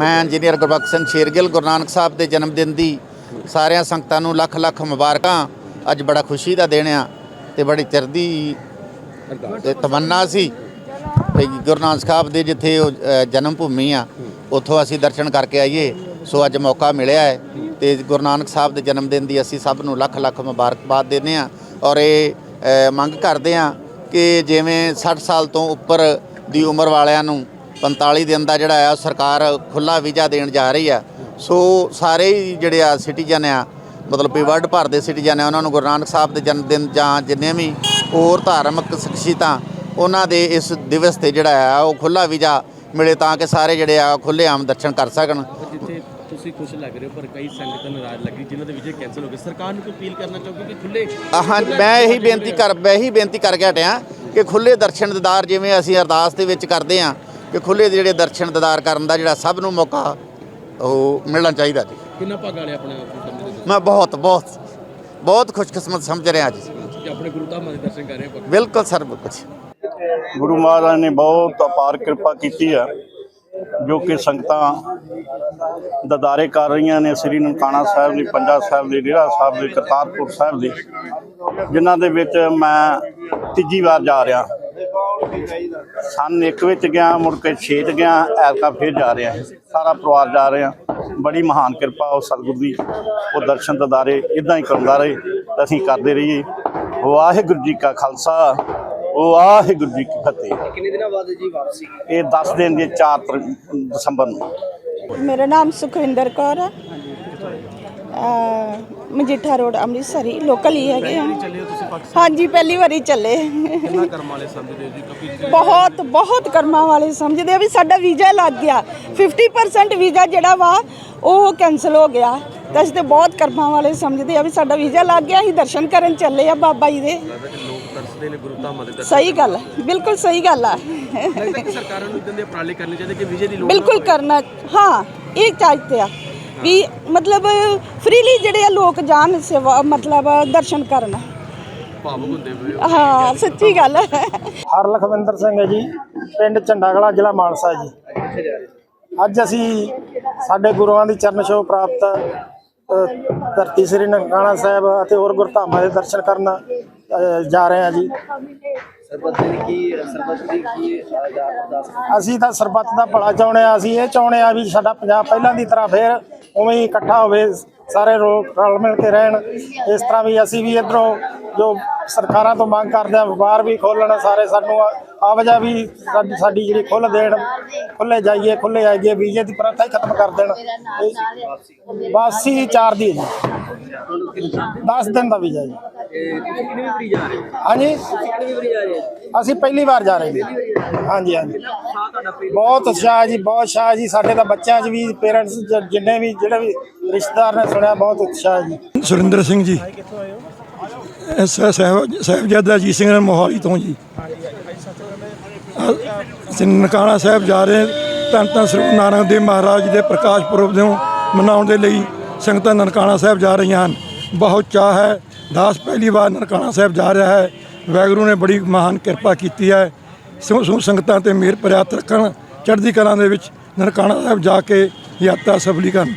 ਮੈਂ ਇੰਜੀਨੀਅਰ ਗੁਰਬਖਸ਼ ਸਿੰਘ ਸ਼ੇਰਗਿੱਲ ਗੁਰੂ ਨਾਨਕ ਸਾਹਿਬ ਦੇ ਜਨਮ ਦਿਨ ਦੀ ਸਾਰਿਆਂ ਸੰਗਤਾਂ ਨੂੰ ਲੱਖ ਲੱਖ ਮੁਬਾਰਕਾਂ। ਅੱਜ ਬੜਾ ਖੁਸ਼ੀ ਦਾ ਦਿਨ ਆ ਤੇ ਬੜੀ ਚਿਰਦੀ ਤੇ ਤਮੰਨਾ ਸੀ ਵੀ ਗੁਰੂ ਨਾਨਕ ਸਾਹਿਬ ਦੇ ਜਿੱਥੇ ਉਹ, ਜਨਮ ਭੂਮੀ ਆ ਉੱਥੋਂ ਅਸੀਂ ਦਰਸ਼ਨ ਕਰਕੇ ਆਈਏ। ਸੋ ਅੱਜ ਮੌਕਾ ਮਿਲਿਆ ਹੈ ਤੇ ਗੁਰੂ ਨਾਨਕ ਸਾਹਿਬ ਦੇ ਜਨਮ ਦਿਨ ਦੀ ਅਸੀਂ ਸਭ ਨੂੰ ਲੱਖ ਲੱਖ ਮੁਬਾਰਕਬਾਦ ਦਿੰਦੇ ਆ ਔਰ ਇਹ ਮੰਗ ਕਰਦੇ ਆ ਕਿ ਜਿਵੇਂ 60 ਸਾਲ ਤੋਂ ਉੱਪਰ ਦੀ ਉਮਰ ਵਾਲਿਆਂ ਨੂੰ 45 ਦਿਨ ਦਾ ਜਿਹੜਾ ਆ ਸਰਕਾਰ ਖੁੱਲਾ ਵੀਜ਼ਾ ਦੇਣ ਜਾ ਰਹੀ ਆ। ਸੋ ਸਾਰੇ ਹੀ ਜਿਹੜੇ ਆ ਸਿਟੀਜ਼ਨ ਆ ਮਤਲਬ ਵੀ ਵਰਲਡ ਭਰ ਦੇ ਸਿਟੀਜ਼ਨ ਆ ਉਹਨਾਂ ਨੂੰ ਗੁਰੂ ਨਾਨਕ ਸਾਹਿਬ ਦੇ ਜਨਮ ਦਿਨ ਜਾਂ ਜਿੰਨੇ ਵੀ ਹੋਰ ਧਾਰਮਿਕ ਸ਼ਖਸੀਅਤਾਂ ਉਹਨਾਂ ਦੇ ਇਸ ਦਿਵਸ ਤੇ ਜਿਹੜਾ ਆ ਉਹ ਖੁੱਲਾ ਵੀਜ਼ਾ ਮਿਲੇ ਤਾਂ ਕਿ ਸਾਰੇ ਜਿਹੜੇ ਆ ਖੁੱਲੇ ਆਮ ਦਰਸ਼ਨ ਕਰ ਸਕਣ। ਜਿੱਥੇ ਤੁਸੀਂ ਖੁਸ਼ ਲੱਗ ਰਹੇ ਹੋ ਪਰ ਕਈ ਸੰਗਤਾਂ ਨਾਰਾਜ਼ ਲੱਗੀ ਜਿਨ੍ਹਾਂ ਦੇ ਵਿਜੇ ਕੈਨਸਲ ਹੋ ਗਏ। ਸਰਕਾਰ ਨੂੰ ਕੋਈ ਅਪੀਲ ਕਰਨਾ ਚਾਹੋਗੇ ਕਿ ਖੁੱਲੇ ਹਾਂ ਮੈਂ ਇਹੀ ਬੇਨਤੀ ਕਰ ਮੈਂ ਇਹੀ ਬੇਨਤੀ ਕਰਕੇ ਹਟਿਆ ਕਿ ਖੁੱਲੇ ਦਰਸ਼ਨ ਦਿਦਾਰ ਜਿਵੇਂ ਅਸੀਂ ਅਰਦਾਸ ਦੇ ਵਿੱਚ ਕਰਦੇ ਆ ਕਿ ਖੁੱਲੇ ਜਿਹੜੇ ਦਰਸ਼ਨ ਦਿਦਾਰ ਕਰਨ ਦਾ ਜਿਹੜਾ ਸਭ ਨੂੰ ਮੌਕਾ ਉਹ ਮਿਲਣਾ ਚਾਹੀਦਾ ਜੀ। ਕਿੰਨਾ ਭਾਗ ਵਾਲੇ ਆਪਣੇ ਆਪ ਨੂੰ ਸਮਝਦੇ? ਮੈਂ ਬਹੁਤ ਬਹੁਤ ਬਹੁਤ ਖੁਸ਼ਕਿਸਮਤ ਸਮਝ ਰਿਹਾ ਜੀ। ਕਿ ਆਪਣੇ ਗੁਰੂ ਧਾਮਾਂ ਦੇ ਦਰਸ਼ਨ ਕਰ ਰਹੇ ਹੋ ਬਿਲਕੁਲ ਸਰ ਬਿਲਕੁਲ ਗੁਰੂ ਮਹਾਰਾਜ ਨੇ ਬਹੁਤ ਅਪਾਰ ਕਿਰਪਾ ਕੀਤੀ ਆ ਜੋ ਕਿ ਸੰਗਤਾਂ ਦਦਾਰੇ ਕਰ ਰਹੀਆਂ ਨੇ ਸ੍ਰੀ ਨਨਕਾਣਾ ਸਾਹਿਬ ਦੀ ਪੰਜਾ ਸਾਹਿਬ ਦੀ ਡੇਰਾ ਸਾਹਿਬ ਦੀ ਕਰਤਾਰਪੁਰ ਸਾਹਿਬ ਦੀ ਜਿਨ੍ਹਾਂ ਦੇ ਵਿੱਚ ਮੈਂ ਤੀਜੀ ਵਾਰ ਜਾ ਰਿਹਾ। ਸਨ ਇੱਕ ਵਿੱਚ ਗਿਆ ਮੁੜ ਕੇ ਛੇ 'ਚ ਗਿਆ ਐਤਕਾਂ ਫਿਰ ਜਾ ਰਿਹਾ। ਸਾਰਾ ਪਰਿਵਾਰ ਜਾ ਰਿਹਾ। ਬੜੀ ਮਹਾਨ ਕਿਰਪਾ ਉਹ ਸਤਿਗੁਰ ਦੀ। ਉਹ ਦਰਸ਼ਨ ਦਦਾਰੇ ਇਦਾਂ ਹੀ ਕਰਾਉਂਦਾ ਰਹੇ। ਅਸੀਂ ਕਰਦੇ ਰਹੀਏ। ਵਾਹਿਗੁਰੂ ਜੀ ਕਾ ਖਾਲਸਾ। ਵਾਹਿਗੁਰੂ ਜੀ ਕੀ ਫਤਿਹ। ਕਿੰਨੇ ਦਿਨਾਂ ਬਾਅਦ ਜੀ ਵਾਪਸੀ? ਇਹ 10 ਦਿਨ ਦੀ 4 ਦਸੰਬਰ ਨੂੰ। ਮੇਰਾ ਨਾਮ ਸੁਖਵਿੰਦਰ ਕੌਰ ਹੈ। ਮਜੀਠਾ ਰੋਡ ਅੰਮ੍ਰਿਤਸਰੀ ਲੋਕਲ ਹੀ ਹੈਗੇ ਆ। ਹਾਂਜੀ ਪਹਿਲੀ ਵਾਰੀ ਚੱਲੇ। ਕਿੰਨਾ ਕਰਮ ਵਾਲੇ ਸਮਝਦੇ ਹੋ ਜੀ ਕਿਉਂਕਿ ਬਹੁਤ ਬਹੁਤ ਕਰਮਾਂ ਵਾਲੇ ਸਮਝਦੇ ਆ ਵੀ ਸਾਡਾ ਵੀਜ਼ਾ ਲੱਗ ਗਿਆ। 50% ਵੀਜ਼ਾ ਜਿਹੜਾ ਵਾ ਉਹ ਕੈਨਸਲ ਹੋ ਗਿਆ। ਤਾਂ ਅਸੀਂ ਤੇ ਬਹੁਤ ਕਰਮਾਂ ਵਾਲੇ ਸਮਝਦੇ ਆ ਵੀ ਸਾਡਾ ਵੀਜ਼ਾ ਲੱਗ ਗਿਆ ਅਸੀਂ ਦਰਸ਼ਨ ਕਰਨ ਚੱਲੇ ਆ ਬਾਬਾ ਜੀ ਦੇ। ਲੋਕ ਤਰਸਦੇ ਨੇ ਗੁਰੂ ਧਾਮਾਂ ਦੇ ਦਰਸ਼ਨ ਸਹੀ ਗੱਲ ਹੈ, ਬਿਲਕੁਲ ਸਹੀ ਗੱਲ ਆ। ਲੱਗਦਾ ਕਿ ਸਰਕਾਰਾਂ ਨੂੰ ਇਦਾਂ ਦੇ ਉਪਰਾਲੇ ਕਰਨੇ ਚਾਹੀਦੇ ਕਿ ਵਿਜੇ ਦੀ ਲੋੜ ਬਿਲਕੁਲ ਕਰਨਾ ਹਾਂ ਇਹ ਚਾਹੀਦੇ ਆ। ਵੀ ਮਤਲਬ ਫ੍ਰੀਲੀ ਜਿਹੜੇ ਆ ਲੋਕ ਜਾਣ ਸੇਵਾ ਮਤਲਬ ਦਰਸ਼ਨ ਕਰਨ। ਭਾਵੁਕ ਹੁੰਦੇ ਹੋਏ ਹਾਂ ਸੱਚੀ ਗੱਲ ਹੈ। ਹਰ ਲਖਵਿੰਦਰ ਸਿੰਘ ਹੈ ਜੀ ਪਿੰਡ ਝੰਡਾਗਲਾ ਜ਼ਿਲ੍ਹਾ ਮਾਨਸਾ ਜੀ। ਅੱਜ ਅਸੀਂ ਸਾਡੇ ਗੁਰੂਆਂ ਦੀ ਚਰਨ ਛੋਹ ਪ੍ਰਾਪਤ ਧਰਤੀ ਸ੍ਰੀ ਨਨਕਾਣਾ ਸਾਹਿਬ ਅਤੇ ਹੋਰ ਗੁਰਧਾਮਾਂ ਦੇ ਦਰਸ਼ਨ ਕਰਨ ਅ, ਜਾ ਰਹੇ ਹਾਂ ਜੀ। ਸਰਬੱਤ ਦੀ ਕੀ ਸਰਬੱਤ ਦੀ ਕੀ ਅਰਦਾਸ ਅਸੀਂ ਤਾਂ ਸਰਬੱਤ ਦਾ ਭਲਾ ਚਾਹੁੰਦੇ ਆ ਅਸੀਂ ਇਹ ਚਾਹੁੰਦੇ ਆ ਵੀ ਸਾਡਾ ਪੰਜਾਬ ਪਹਿਲਾਂ ਦੀ ਤਰ੍ਹਾਂ ਫੇਰ ਉਵੇਂ ਹੀ ਇਕੱਠਾ ਹੋਵੇ ਸਾਰੇ ਲੋਕ ਰਲ ਮਿਲ ਕੇ ਰਹਿਣ। ਇਸ ਤਰ੍ਹਾਂ ਵੀ ਅਸੀਂ ਵੀ ਇਧਰੋਂ ਜੋ ਸਰਕਾਰਾਂ ਤੋਂ ਮੰਗ ਕਰਦੇ ਆ ਵਪਾਰ ਵੀ ਖੋਲਣ ਸਾਰੇ ਸਾਨੂੰ ਆਵਜਾ ਵੀ ਸਾਡੀ ਸਾਡੀ ਜਿਹੜੀ ਖੁੱਲ ਦੇਣ ਖੁੱਲੇ ਜਾਈਏ ਖੁੱਲੇ ਆਈਏ ਵੀਜ਼ੇ ਦੀ ਪ੍ਰਥਾ ਹੀ ਖਤਮ ਕਰ ਦੇਣ। ਇਹ- ਵਾਪਸੀ 4 ਦੀ ਹੈ ਜੀ। 10 ਦਿਨ ਦਾ ਵੀਜ਼ਾ ਜੀ। ਕਿੰਨੀ ਵਾਰੀ ਜਾ ਰਹੇ ਹੋ? ਹਾਂਜੀ। ਕਿੰਨੀ ਵਾਰੀ ਜਾ ਰਹੇ ਹੋ? ਅਸੀਂ ਪਹਿਲੀ ਵਾਰ ਜਾ ਰਹੇ ਹਾਂ ਹਾਂਜੀ ਹਾਂਜੀ। ਸਾਹ ਤੁਹਾਡਾ ਪ੍ਰੇਮ ਬਹੁਤ ਉਤਸ਼ਾਹ ਜੀ ਬਹੁਤ ਉਤਸ਼ਾਹ ਜੀ। ਸਾਡੇ ਤਾਂ ਬੱਚਿਆਂ 'ਚ ਵੀ ਪੇਰੈਂਟਸ ਜਿੰਨੇ ਵੀ ਜਿਹੜੇ ਵੀ ਰਿਸ਼ਤੇਦਾਰ ਨੇ ਸੁਣਿਆ ਬਹੁਤ ਉਤਸ਼ਾਹ ਜੀ। ਸੁਰਿੰਦਰ ਸਿੰਘ ਜੀ। ਸ- ਸਾਹਿਬਜ਼ਾਦਾ ਅਜੀਤ ਸਿੰਘ ਨੇ ਮੋਹਾਲੀ ਤੋਂ ਜੀ। ਨਨਕਾਣਾ ਸਾਹਿਬ ਜਾ ਰਹੇ ਧੰਨ ਧੰਨ ਸ੍ਰੀ ਗੁਰੂ ਨਾਨਕ ਦੇਵ ਮਹਾਰਾਜ ਦੇ ਪ੍ਰਕਾਸ਼ ਪੁਰਬ ਨੂੰ ਮਨਾਉਣ ਦੇ ਲਈ ਸੰਗਤਾਂ ਨਨਕਾਣਾ ਸਾਹਿਬ ਜਾ ਰਹੀਆਂ ਹਨ। ਬਹੁਤ ਚਾਹ ਹੈ। ਦਾਸ ਪਹਿਲੀ ਵਾਰ ਨਨਕਾਣਾ ਸਾਹਿਬ ਜਾ ਰਿਹਾ ਹੈ। ਵਾਹਿਗੁਰੂ ਨੇ ਬੜੀ ਮਹਾਨ ਕਿਰਪਾ ਕੀਤੀ ਹੈ। ਸੋ ਸੰਗਤਾਂ ਤੇ ਮੇਰ ਪ੍ਰਿਆਤ ਰੱਖਣ। ਚੜ੍ਹਦੀ ਕਲਾ ਦੇ ਵਿੱਚ ਨਨਕਾਣਾ ਸਾਹਿਬ ਜਾ ਕੇ ਯਾਤਰਾ ਸਫਲੀ ਕਰਨ।